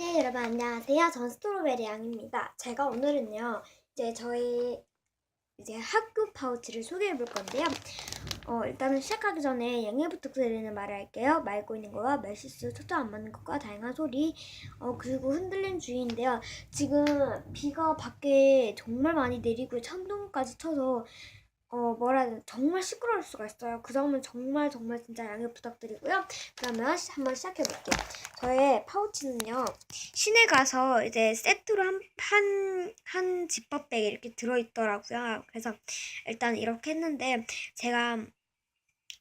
네, 여러분 안녕하세요. 전 스트로베리 양입니다. 제가 오늘은요, 이제 저희 이제 학교 파우치를 소개해 볼 건데요. 어, 일단은 시작하기 전에 양해 부탁 드리는 말을 할게요. 말고 있는 거와 말실수, 초점 안 맞는 것과 다양한 소리, 어, 그리고 흔들림 주의인데요. 지금 비가 밖에 정말 많이 내리고 천둥까지 쳐서 어, 뭐라 해야 되나, 정말 시끄러울 수가 있어요. 그 점은 정말 정말 진짜 양해 부탁드리고요. 그러면 시- 한번 시작해 볼게요. 저의 파우치는요, 시내 가서 이제 세트로 한, 한, 한 지퍼백에 이렇게 들어있더라고요. 그래서 일단 이렇게 했는데, 제가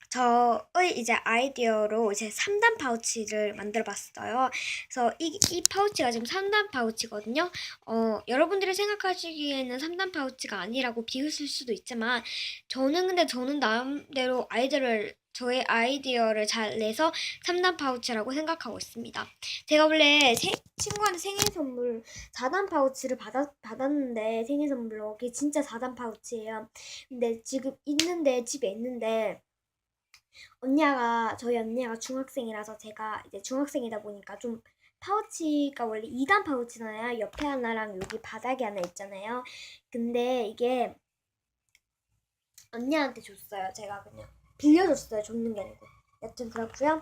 저의 이제 아이디어로 이제 3단 파우치를 만들어 봤어요. 그래서 이, 이 파우치가 지금 3단 파우치거든요. 어, 여러분들이 생각하시기에는 3단 파우치가 아니라고 비웃을 수도 있지만, 저는 근데 저는 나름대로 아이디어를, 저의 아이디어를 잘 내서 3단 파우치라고 생각하고 있습니다. 제가 원래 세, 친구한테 생일 선물 4단 파우치를 받았, 받았는데, 생일 선물로. 그게 진짜 4단 파우치예요. 근데 지금 있는데, 집에 있는데, 언니가 저희 언니가 중학생이라서 제가 이제 중학생이다 보니까 좀 파우치가 원래 2단 파우치잖아요. 옆에 하나랑 여기 바닥에 하나 있잖아요. 근데 이게 언니한테 줬어요. 제가 그냥 빌려줬어요. 줬는 게 아니고. 여튼 그렇고요.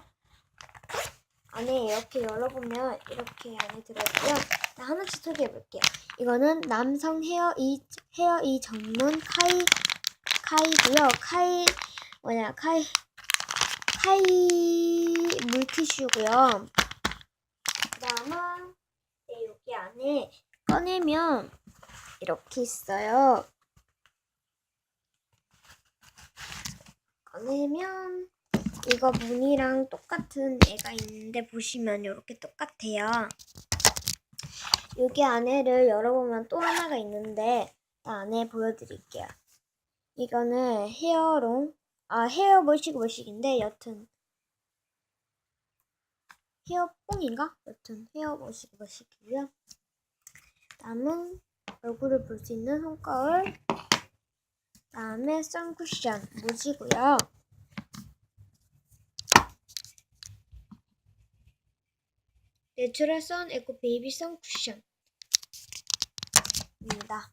안에 이렇게 열어보면 이렇게 안에 들어있고요. 자, 하나씩 소개해볼게요. 이거는 남성 헤어 이 헤어 이 전문 카이 카이고요. 카이 뭐냐 카이 카이 물티슈고요. 그다음은 네, 여기 안에 꺼내면 이렇게 있어요. 꺼내면 이거 무늬랑 똑같은 애가 있는데 보시면 이렇게 똑같아요. 여기 안에를 열어보면 또 하나가 있는데 이 안에 보여드릴게요. 이거는 헤어롱 아 헤어 머시고 머시기인데 여튼 헤어 뽕인가? 여튼 헤어 머시고 머시기고요. 다음은 얼굴을 볼 수 있는 손거울 다음에 선쿠션 무지고요. 내추럴 선 에코 베이비 선쿠션 입니다.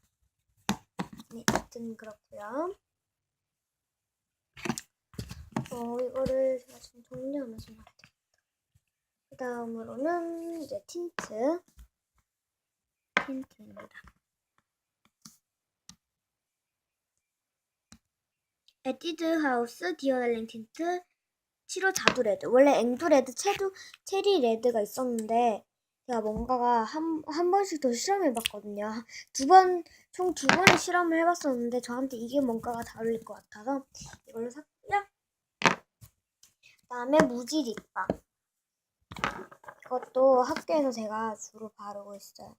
네, 여튼 그렇고요. 어, 이거를 제가 좀 정리하면서 되겠다. 그 다음으로는 이제 틴트. 틴트입니다. 에뛰드 하우스 디어달링 틴트 7호 자두 레드. 원래 앵두 레드, 체두, 체리 레드가 있었는데, 제가 뭔가가 한, 한 번씩 더 실험해봤거든요. 두 번, 총 두 번의 실험을 해봤었는데, 저한테 이게 뭔가가 다를 것 같아서, 이걸로. 그 다음에 무지 립밤. 이것도 학교에서 제가 주로 바르고 있어요.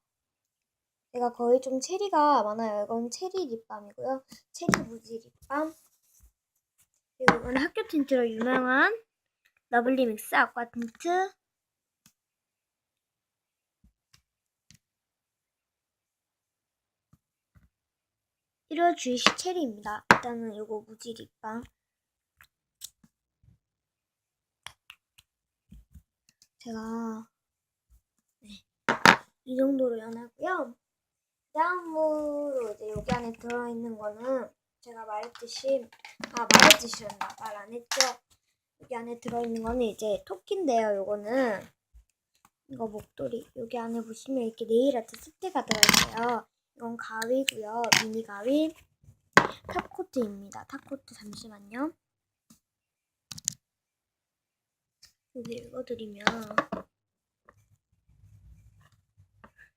제가 거의 좀 체리가 많아요. 이건 체리 립밤이고요. 체리 무지 립밤. 그리고 이건 학교 틴트로 유명한 러블리 믹스 아쿠아 틴트. 이거 주이시 체리입니다. 일단은 이거 무지 립밤. 제가 네, 이 정도로 연하고요. 다음으로 이제 여기 안에 들어있는 거는 제가 말했듯이 아 말했듯이란다 말 안 했죠. 여기 안에 들어있는 거는 이제 토끼인데요. 요거는 이거 목도리 여기 안에 보시면 이렇게 네일 아트 스테가 들어있어요. 이건 가위고요. 미니 가위 탑코트입니다. 탑코트 잠시만요. 여기 읽어드리면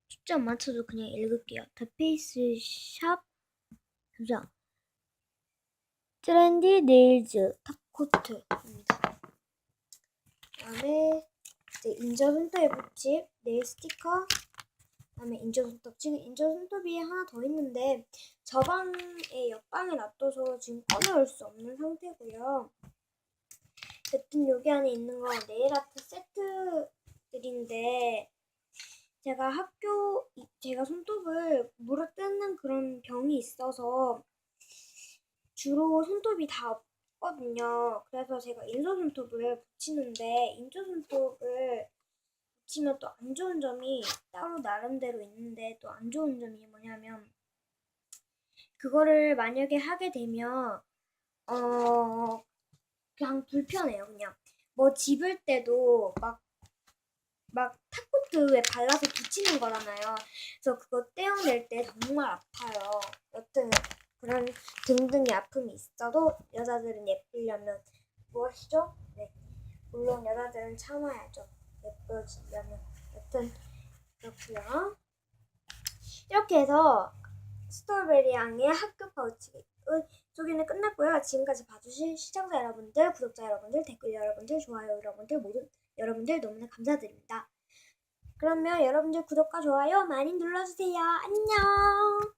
숫자 안 맞춰도 그냥 읽을게요. Face Shop 잠시만 트렌디 네일즈 탑코트입니다. 그다음에 이제 인저 손톱에 붙일 네일 스티커 그다음에 인저 손톱 지금 인저 손톱이 하나 더 있는데 저 방에 옆방에 놔둬서 지금 꺼내올 수 없는 상태고요. 여튼 여기 안에 있는 건 네일 아트 세트들인데 제가 학교 이- 제가 손톱을 물어 뜯는 그런 병이 있어서 주로 손톱이 다 없거든요. 그래서 제가 인조 손톱을 붙이는데 인조 손톱을 붙이면 또 안 좋은 점이 따로 나름대로 있는데 또 안 좋은 점이 뭐냐면 그거를 만약에 하게 되면 어 그냥 불편해요 그냥 뭐 집을 때도 막막 탑코트에 발라서 붙이는 거잖아요. 그래서 그거 떼어낼 때 정말 아파요. 여튼 그런 등등의 아픔이 있어도 여자들은 예쁘려면 무엇이죠? 네, 물론 여자들은 참아야죠. 예뻐지려면 여튼 그렇고요. 이렇게 해서 스트로베리 양의 학교 파우치 소개는 끝났고요. 지금까지 봐주신 시청자 여러분들, 구독자 여러분들, 댓글 여러분들, 좋아요 여러분들 모두 여러분들 너무나 감사드립니다. 그러면 여러분들 구독과 좋아요 많이 눌러주세요. 안녕.